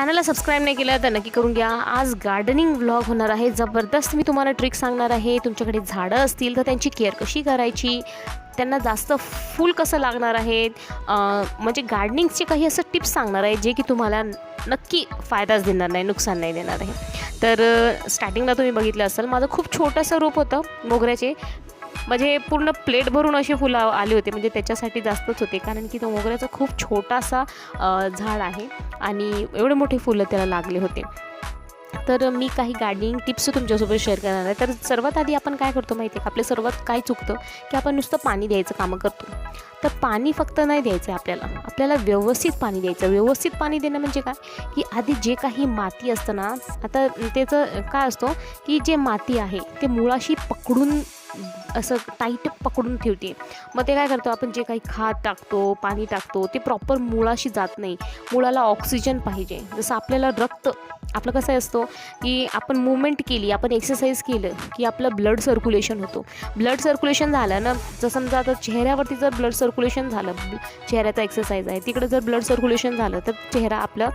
चॅनलला सबस्क्राईब नाही केलं तर नक्की करून घ्या. आज गार्डनिंग व्लॉग होणार आहे. जबरदस्त मी तुम्हाला ट्रिक सांगणार आहे. तुमच्याकडे झाडं असतील तर त्यांची केअर कशी करायची? त्यांना जास्त फूल कसं लागणार आहे म्हणजे गार्डनिंगचे काही असं टिप्स सांगणार आहे जे की तुम्हाला नक्की फायदाच देणार नाही नुकसान नाही देणार आहे. तर स्टार्टिंगला तुम्ही बघितलं असाल माझं खूप छोटंसं रूप होतं मोगऱ्याचे. म्हणजे पूर्ण प्लेट भरून असे फुलं आले होते. म्हणजे त्याच्यासाठी जास्तच होते. कारण की तो मोगऱ्याचा खूप छोटासा झाड आहे आणि एवढे मोठे फुलं त्याला लागले होते. तर मी काही गार्डनिंग टिप्स तुमच्यासोबत शेअर करणार आहे. तर सर्वात आधी आपण काय करतो माहिती आहे का? आपल्या सर्वात काय चुकतं? की आपण नुसतं पाणी द्यायचं कामं करतो. तर पाणी फक्त नाही द्यायचं आहे आपल्याला. आपल्याला व्यवस्थित पाणी द्यायचं व्यवस्थित पाणी देणं म्हणजे काय? की आधी जे काही माती असतं ना आता त्याचं काय असतो? की जे माती आहे ते मुळाशी पकडून असं टाईट पकडून ठेवते. मग ते काय करतो आपण जे काही खाद टाकतो पाणी टाकतो ते प्रॉपर मुळाशी जात नाही. मुळाला ऑक्सिजन पाहिजे. जसं आपल्याला रक्त आपलं कसं असतो की आपण मुवमेंट केली आपण एक्सरसाइज केलं की आपलं ब्लड सर्क्युलेशन होतो. ब्लड सर्क्युलेशन झालं ना जर समजा आता चेहऱ्यावरती जर ब्लड सर्क्युलेशन झालं चेहऱ्याचा एक्सरसाइज आहे तिकडे जर ब्लड सर्क्युलेशन झालं तर चेहरा आपला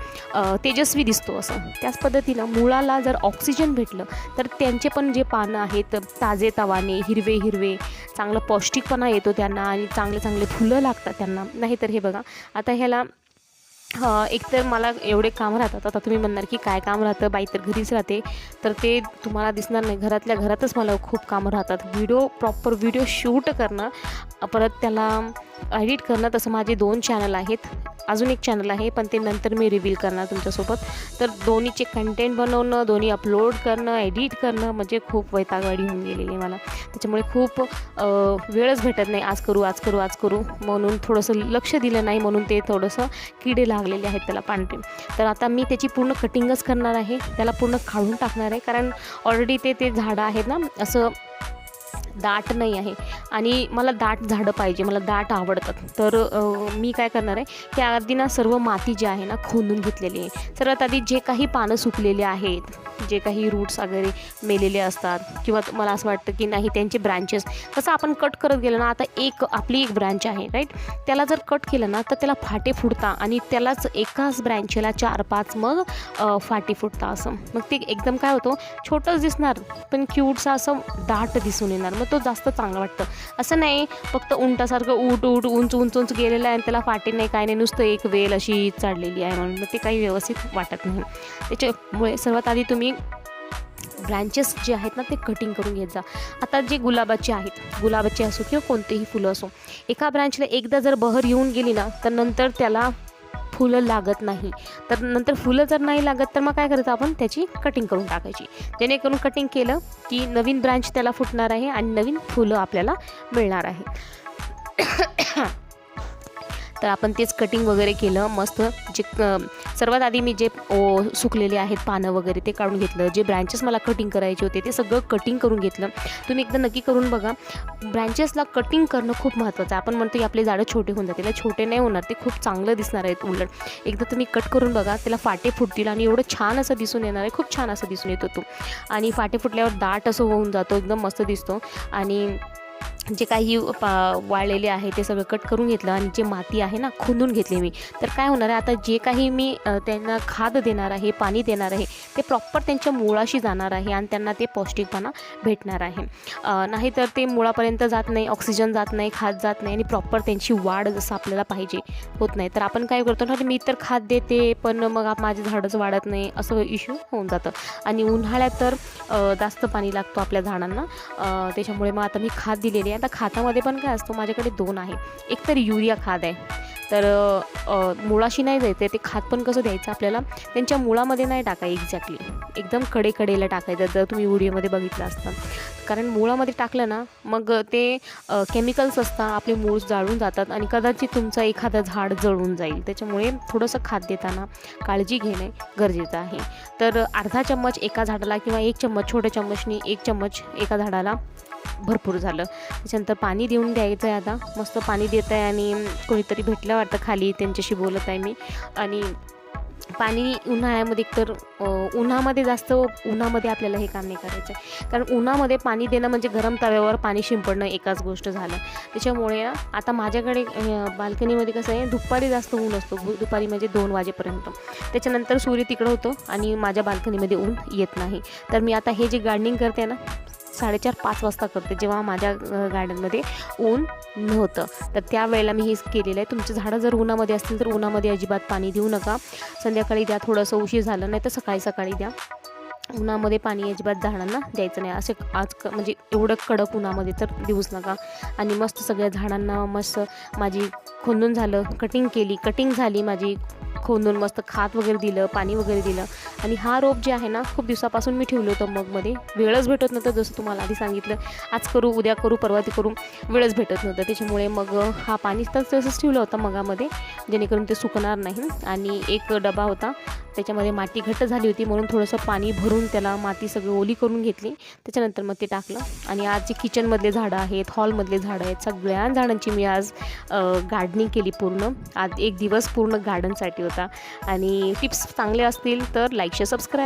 तेजस्वी दिसतो असं. त्याच पद्धतीनं मुळाला जर ऑक्सिजन भेटलं तर त्यांचे पण जे पानं आहेत ताजे तवाने हिरवे हिरवे चांगलं पौष्टिकपणा येतो त्यांना आणि चांगले चांगले फुलं लागतात त्यांना. नाहीतर हे बघा आता ह्याला एकतर मला एवढे काम राहतात. आता तुम्ही म्हणणार की काय काम राहतं? बाई तर घरीच राहते. तर ते तुम्हाला दिसणार नाही. घरातल्या घरातच मला खूप कामं राहतात. व्हिडिओ प्रॉपर व्हिडिओ शूट करणं परत त्याला एडिट करणं तसं माझे दोन चॅनल आहेत. अजून एक चॅनल आहे पण ते नंतर मी रिव्हील करणार तुमच्यासोबत. तर दोन्हीचे कंटेंट बनवणं दोन्ही अपलोड करणं एडिट करणं म्हणजे खूप वैतागवाडी होऊन गेलेली मला. त्याच्यामुळे खूप वेळच भेटत नाही. आज करू आज करू आज करू. म्हणून थोडंसं लक्ष दिलं नाही म्हणून ते थोडंसं किडे लागलेले आहेत त्याला पांढरे. तर आता मी त्याची पूर्ण कटिंगच करणार आहे. त्याला पूर्ण काढून टाकणार आहे कारण ऑलरेडी ते ते झाडं आहेत ना असं दाट नाही आहे. आणि मला दाट झाडं पाहिजे मला दाट आवडतात. तर मी काय करणार आहे की आधी ना सर्व माती जी आहे ना खोदून घेतलेली आहे. सर्वात आधी जे काही पानं सुकलेले आहेत जे काही रूट्स वगैरे मेलेले असतात किंवा मला असं वाटतं की नाही त्यांचे ब्रँचेस कसं आपण कट करत गेलं ना आता एक आपली एक ब्रँच आहे राईट त्याला जर कट केलं ना तर त्याला फाटे फुटता आणि त्यालाच एकाच ब्रँचेला चार पाच मग फाटे फुटता असं. मग ते एकदम काय होतं छोटंच दिसणार पण क्यूटचं असं दाट दिसून येणार. मग तो जास्त चांगला वाटतं. असं नाही फक्त उंटासारखं उट उट उंच उंच उंच गेलेलं आहे आणि त्याला फाटे नाही काय नाही नुसतं एक वेल अशी चाललेली आहे म्हणून. मग ते काही व्यवस्थित वाटत नाही. त्याच्यामुळे सर्वात आधी तुम्ही ब्रँचेस जे आहेत ना ते कटिंग करून घेत जा. आता जे गुलाबाचे आहेत गुलाबाचे असो किंवा कोणतेही फुलं असो एका ब्रँचला एकदा जर बहर येऊन गेली ना तर नंतर त्याला फुलं लागत नाही. तर नंतर फुलं जर नाही लागत तर मग काय करायचं आपण? त्याची कटिंग करून टाकायची. जेणेकरून कटिंग केलं की नवीन ब्रांच त्याला फुटणार आहे आणि नवीन फुलं आपल्याला मिळणार आहे. तर आपण तेच कटिंग वगैरे केलं. मस्त जे सर्वात आधी मी जे ओ सुकलेले आहेत पानं वगैरे ते काढून घेतलं. जे ब्रँचेस मला कटिंग करायचे होते ते सगळं कटिंग करून घेतलं. तुम्ही एकदा नक्की करून बघा. ब्रँचेसला कटिंग करणं खूप महत्त्वाचं आहे. आपण म्हणतो की आपले झाडं छोटे होऊन जातील. छोटे नाही होणार. ते खूप चांगलं दिसणार आहेत उलट. एकदा तुम्ही कट करून बघा. त्याला फाटे फुटतील आणि एवढं छान असं दिसून येणार आहे. खूप छान असं दिसून येतो तो. आणि फाटे फुटल्यावर दाट असं होऊन जातो. एकदम मस्त दिसतो. आणि जे काही पा वाळलेले आहे ते सगळं कट करून घेतलं आणि जे माती आहे ना खुंदून घेतली मी. तर काय होणार आहे आता जे काही मी त्यांना खाद देणार आहे पाणी देणार आहे ते प्रॉपर त्यांच्या मुळाशी जाणार आहे आणि त्यांना ते पौष्टिकपणा भेटणार आहे. नाहीतर ते मुळापर्यंत जात नाही ऑक्सिजन जात नाही खाद जात नाही आणि प्रॉपर त्यांची वाढ जसं आपल्याला पाहिजे होत नाही. तर आपण काय करतो ना मी तर खाद देते पण मग माझे झाडंच वाढत नाही असं इश्यू होऊन जातं. आणि उन्हाळ्यात तर जास्त पाणी लागतो आपल्या झाडांना. त्याच्यामुळे मग आता मी खाद दिलेली आहे आता खातामध्ये पण काय असतो? माझ्याकडे दोन आहे. एक तर युरिया खाद आहे. तर मुळाशी नाही जायचं ते खाद पण कसं द्यायचं आपल्याला? त्यांच्या मुळामध्ये नाही टाका एक्झॅक्टली एकदम कडेकडेला टाकायचं जर तुम्ही व्हिडिओमध्ये बघितलं असतं. कारण मुळामध्ये टाकलं ना मग ते केमिकल्स असतात आपले मूळ जाळून जातात आणि कदाचित तुमचं एखादं झाड जळून जाईल. त्याच्यामुळे थोडंसं खाद देताना काळजी घेणे गरजेचं आहे. तर अर्धा चम्मच एका झाडाला किंवा एक चम्मच छोट्या चम्मचनी एक चम्मच एका झाडाला भरपूर झालं. त्याच्यानंतर पाणी देऊन द्यायचं आहे आता. मस्त पाणी देत आहे आणि कोणीतरी भेटलं वाटतं खाली त्यांच्याशी बोलत आहे मी. आणि पाणी उन्हाळ्यामध्ये तर उन्हामध्ये जास्त उन्हामध्ये आपल्याला हे काम नाही करायचं आहे. कारण उन्हामध्ये पाणी देणं म्हणजे गरम तव्यावर पाणी शिंपडणं एकाच गोष्ट झालं. त्याच्यामुळे आता माझ्याकडे बाल्कनीमध्ये कसं आहे दुपारी जास्त ऊन असतो. दुपारी म्हणजे दोन वाजेपर्यंत. त्याच्यानंतर सूर्य तिकडं होतो आणि माझ्या बाल्कनीमध्ये ऊन येत नाही. तर मी आता हे जे गार्डनिंग करते ना साडेचार पाच वाजता करते जेव्हा माझ्या गार्डनमध्ये ऊन नव्हतं. तर त्यावेळेला मी हे केलेलं आहे. तुमची झाडं जर उन्हामध्ये असतील तर उन्हामध्ये अजिबात पाणी देऊ नका. संध्याकाळी द्या थोडंसं उशीर झालं नाही तर सकाळी सकाळी द्या. उन्हामध्ये पाणी अजिबात झाडांना द्यायचं नाही. असे आज क म्हणजे एवढं कडक उन्हामध्ये तर देऊच नका. आणि मस्त सगळ्या झाडांना मस्त माझी खोंदून झालं कटिंग केली. कटिंग झाली माझी खोंदून मस्त खात वगैरे दिलं पाणी वगैरे दिलं. आणि हा रोप जे आहे ना खूप दिवसापासून मी ठेवलं होतं मगमध्ये वेळच भेटत नव्हतं जसं तुम्हाला आधी सांगितलं. आज करू उद्या करू परवा ते करू वेळच भेटत नव्हतं. त्याच्यामुळे मग हा पाणी तर तसंच ठेवलं होतं मगामध्ये जेणेकरून ते सुकणार नाही. आणि एक डबा होता त्याच्यामध्ये माती घट्ट झाली होती म्हणून थोडंसं पाणी भरून त्याला माती सगळी ओली करून घेतली. त्याच्यानंतर मग ते टाकलं. आणि आज जे किचनमधले झाडं आहेत हॉलमधले झाडं आहेत सगळ्या झाडांची मी आज गार्डनिंग केली पूर्ण. आज एक दिवस पूर्ण गार्डनसाठी होता. आणि टिप्स चांगले असतील तर लाईक शेअर सबस्क्राईब